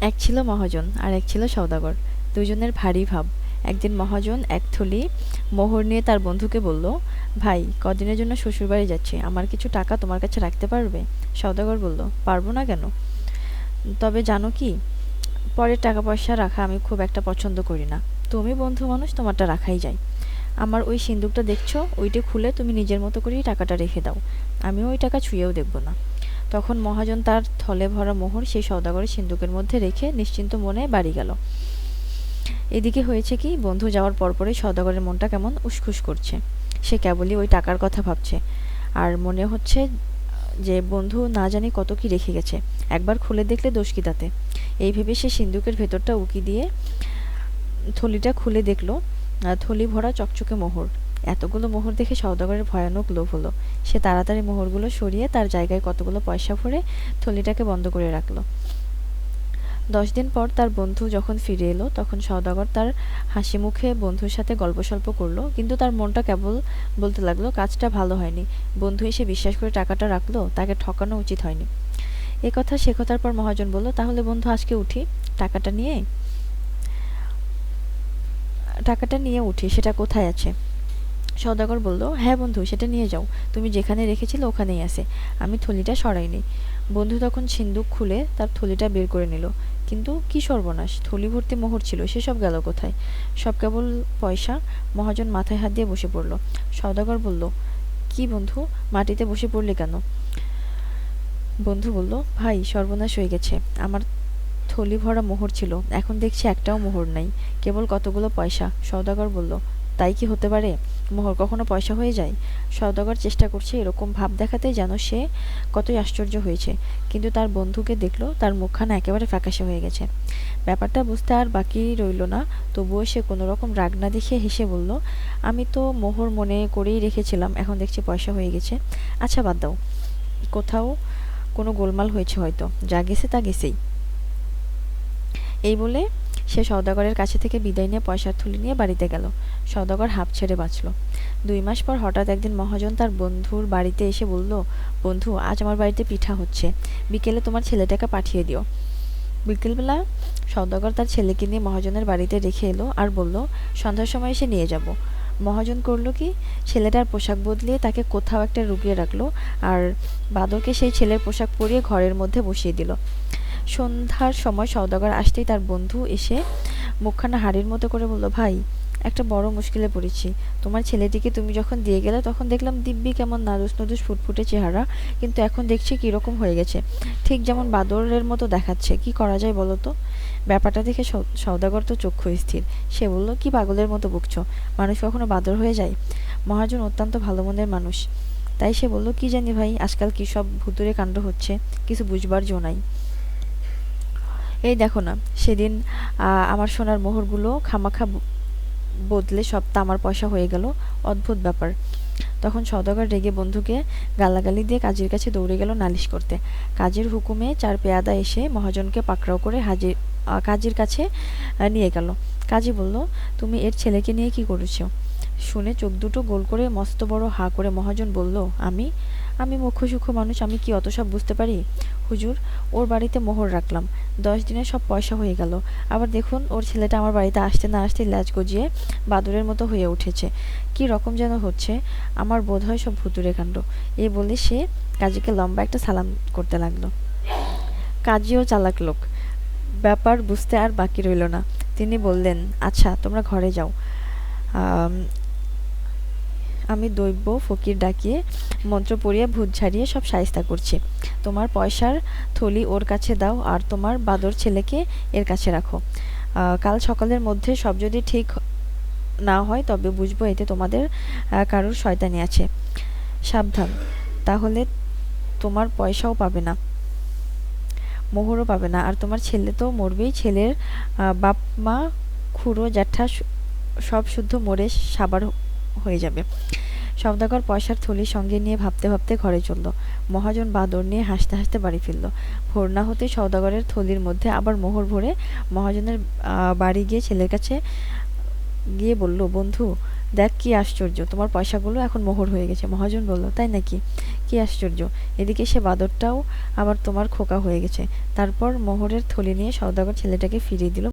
এক ছিল মহাজন আর এক ছিল সওদাগর। দুজনের ভারী ভাব। একদিন মহাজন এক থলি মোহর নিয়ে তার বন্ধুকে বলল, ভাই, কদিনের জন্য শ্বশুরবাড়ি যাচ্ছি। আমার কিছু টাকা তোমার কাছে রাখতে পারবে? সওদাগর বলল, পারব না কেন? তবে জানো কি পরের টাকা পয়সা রাখা আমি খুব একটা পছন্দ করি না। তুমি বন্ধু মানুষ, তোমারটা রাখাই যায়। আমার ওই সিন্দুকটা দেখছ, ওইটা খুলে তুমি নিজের মতো করেই টাকাটা রেখে দাও। আমিও ওই টাকা ছুঁয়েও দেখব না। তখন মহাজন তার থলে ভরা মোহর সেই সওদাগরের সিন্দুকের মধ্যে রেখে নিশ্চিন্ত মনে বাড়ি গেল। এদিকে হয়েছে কি, বন্ধু যাওয়ার পরপরই সওদাগরের মনটা কেমন উসখুস করছে। সে কেবলই ওই টাকার কথা ভাবছে। আর মনে হচ্ছে যে বন্ধু না জানি কত কি রেখে গেছে। একবার খুলে দেখলে দোষ কি তাতে? এই ভেবে সে সিন্দুকের ভেতরটা উকি দিয়ে থলিটা খুলে দেখল থলি ভরা চকচকে মোহর। এতগুলো মোহর দেখে সওদাগরের ভয়ানক লোভ হলো। সে তাড়াতাড়ি মোহরগুলো সরিয়ে তার জায়গায় কতগুলো পয়সা ভরে থলিটাকে বন্ধ করে রাখল। দশ দিন পর তার বন্ধু যখন ফিরে এলো, তখন সওদাগর তার হাসি মুখে বন্ধুর সাথে গল্প সল্প করল। কিন্তু তার মনটা কেবল বলতে লাগল, কাজটা ভালো হয়নি। বন্ধু এসে বিশ্বাস করে টাকাটা রাখল, তাকে ঠকানো উচিত হয়নি। এ কথা সে কথার পর মহাজন বলল, তাহলে বন্ধু, আজকে উঠি। টাকাটা নিয়ে টাকাটা নিয়ে উঠি, সেটা কোথায় আছে? সওদাগর বলল হ্যাঁ বন্ধু, সেটা নিয়ে যাও। তুমি যেখানে রেখেছিলে ওখানেই আছে। আমি থলিটা সরাইনি। বন্ধু তখন সিন্দুক খুলে তার থলিটা বের করে নিল। কিন্তু কি সর্বনাশ, থলি ভর্তি মোহর ছিল, সেসব গেল কোথায়? সব কেবল পয়সা, মহাজন মাথায় হাত দিয়ে বসে পড়ল। সওদাগর বলল, কি বন্ধু, মাটিতে বসে পড়লে কেন? বন্ধু বলল, ভাই, সর্বনাশ হয়ে গেছে। আমার থলি ভরা মোহর ছিল, এখন দেখছি একটাও মোহর নাই, কেবল কতগুলো পয়সা। সওদাগর বলল, তাই কি হতে পারে? মোহর কখনো পয়সা হয়ে যায়? সওদাগর চেষ্টা করছে এরকম ভাব দেখাতে যেন সে কতই আশ্চর্য হয়েছে। কিন্তু তার বন্ধুকে দেখল, তার মুখখানা একেবারে ফ্যাকাশে হয়ে গেছে। ব্যাপারটা বুঝতে আর বাকি রইল না, তবুও সে কোনো রকম রাগ না দেখিয়ে হেসে বলল, আমি তো মোহর মনে করেই রেখেছিলাম, এখন দেখছি পয়সা হয়ে গেছে। আচ্ছা বাদ দাও। কোথাও কোনো গোলমাল হয়েছে হয়তো। যা গেছে তা গেছেই। এই বলে সে সওদাগরের কাছে থেকে বিদায় নিয়ে পয়সার থলি নিয়ে বাড়িতে গেল। সওদাগর হাঁপ ছেড়ে বাঁচল। দুই মাস পর হঠাৎ একদিন মহাজন তার বন্ধুর বাড়িতে এসে বলল, বন্ধু, আজ আমার বাড়িতে পিঠা হচ্ছে। বিকেলে তোমার ছেলেটাকে পাঠিয়ে দিও। বিকেলবেলা সওদাগর তার ছেলেকে নিয়ে মহাজনের বাড়িতে রেখে এলো আর বলল, সন্ধ্যার সময় এসে নিয়ে যাব। মহাজন করল কি, ছেলেটার পোশাক বদলিয়ে তাকে কোথাও একটা রুকিয়ে রাখল আর বাদরকে সেই ছেলের পোশাক পরিয়ে ঘরের মধ্যে বসিয়ে দিল। সন্ধ্যার সময় সওদাগর আসতেই তার বন্ধু এসে মুখখানা হাড়ির মতো করে বলল, ভাই, একটা বড় মুশকিলে পড়েছি। তোমার ছেলেটিকে তুমি যখন দিয়ে গেলে তখন দেখলাম দিব্যি কেমন নাদুস নদুস ফুটফুটে চেহারা, কিন্তু এখন দেখছি কীরকম হয়ে গেছে। ঠিক যেমন বাদরের মতো দেখাচ্ছে। কি করা যায় বলো তো? ব্যাপারটা দেখে সৌ- সওদাগর তো চক্ষু স্থির। সে বলল, কি পাগলের মতো বুকছ? মানুষ কখনো বাদর হয়ে যায়? মহাজন অত্যন্ত ভালো মনের মানুষ। তাই সে বলল, কি জানি ভাই, আজকাল কি সব ভুতুরে কাণ্ড হচ্ছে? কিছু বুঝবার জো নাই। এই দেখো না, সেদিন আমার সোনার মোহরগুলো খামাখা বদলে সব তামার পয়সা হয়ে গেল। অদ্ভুত ব্যাপার। তখন সওদাগর রেগে বন্ধুকে গালাগালি দিয়ে কাজীর কাছে দৌড়ে গেল নালিশ করতে। কাজের হুকুমে চার পেয়াদা এসে মহাজনকে পাকড়াও করে হাজির কাজের কাছে নিয়ে গেল। কাজী বলল, তুমি এর ছেলেকে নিয়ে কি করেছ? শুনে চোখ দুটো গোল করে মস্ত বড় হা করে মহাজন বলল, আমি আমি মুখ্য সূক্ষ্ম মানুষ, আমি কি অত সব বুঝতে পারি? হুজুর, ওর বাড়িতে মোহর রাখলাম। দশ দিনে সব পয়সা হয়ে গেল। আবার দেখুন, ওর ছেলেটা আমার বাড়িতে আসতে না আসতে ল্যাজ গজিয়ে বাদুরের মতো হয়ে উঠেছে। কি রকম যেন হচ্ছে, আমার বোধ হয় সব ভুতুরে কাণ্ড। এ বলে সে কাজীকে লম্বা একটা সালাম করতে লাগল। কাজীও চালাক লোক। ব্যাপার বুঝতে আর বাকি রইল না। তিনি বললেন আচ্ছা তোমরা ঘরে যাও। আম, দৈব্য ফকির ডাকিয়ে মন্ত্র পড়িয়ে ভূত ঝাড়িয়ে সব সায়স্তা করছি। তোমার পয়সার থলি ওর কাছে দাও আর তোমার বাদর ছেলেকে এর কাছে রাখো। কাল সকালের মধ্যে সব যদি ঠিক না হয় তবে বুঝব এতে তোমাদের কারোর শয়তানি আছে। সাবধান। তাহলে তোমার পয়সাও পাবে না মোহরও পাবে না। আর তোমার ছেলে তো মরবেই। ছেলের বাপ মা খুড়ো জ্যাঠা সব শুদ্ধ মরে সাবার হয়ে যাবে। সওদাগর পয়সার থলি সঙ্গে নিয়ে ভাবতে ভাবতে ঘরে চলল। মহাজন বাদর নিয়ে হাসতে হাসতে বাড়ি ফিরল। ভোর না হতে সওদাগরের থলির মধ্যে আবার মোহর ভরে মহাজনের বাড়ি গিয়ে ছেলের কাছে গিয়ে বলল, বন্ধু, দেখ কি আশ্চর্য, তোমার পয়সাগুলো এখন মোহর হয়ে গেছে। মহাজন বলল, তাই নাকি? কি আশ্চর্য, এদিকে সে বাদরটাও আবার তোমার খোকা হয়ে গেছে। তারপর মোহরের থলি নিয়ে সওদাগর ছেলেটাকে ফিরিয়ে দিল।